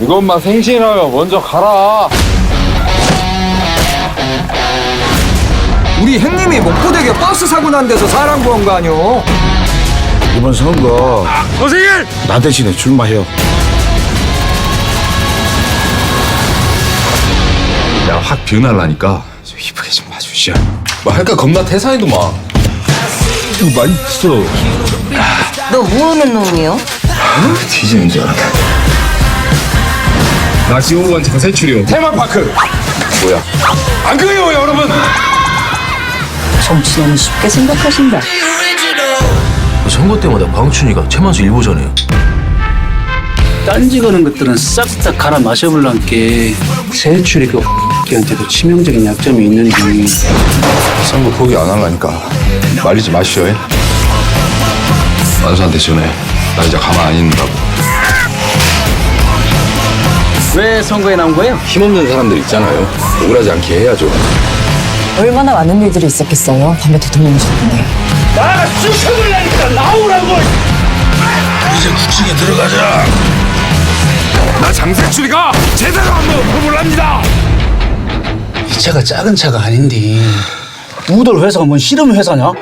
이것만 생신하면 먼저 가라. 우리 형님이 목포대교 버스 사고 난 데서 사람 구한 거 아니오? 이번 선거 선생님! 나 대신에 출마해요. 야, 확 변할라니까 좀 이쁘게 좀 봐주시오. 뭐 할까 겁나 태산이더만. 이거 맛있어. 너 뭐하는 놈이요? 뒤지는 줄 알았다. 나 지금 간 장세출이요. 테마파크. 뭐야? 안 그래요, 여러분? 정치 너무 쉽게 생각하신다. 선거 때마다 광춘이가 최만수 일보잖아요. 딴지 거는 것들은 싹 다 갈아 마셔볼란게 세출이 그 X한테도 치명적인 약점이 있는데 선거 포기 안 할라니까 말리지 마시오. 예? 만수한테 전해. 나 이제 가만 안 있는다고. 왜 선거에 나온 거예요? 힘없는 사람들 있잖아요. 억울하지 않게 해야죠. 얼마나 많은 일들이 있었겠어요. 밤에 대통령 오셨는데. 이제 국정에 들어가자. 나 장세출이가 제대로 한번 해볼랍니다. 이 차가 작은 차가 아닌데 우들 회사가 뭔 씨름 회사냐?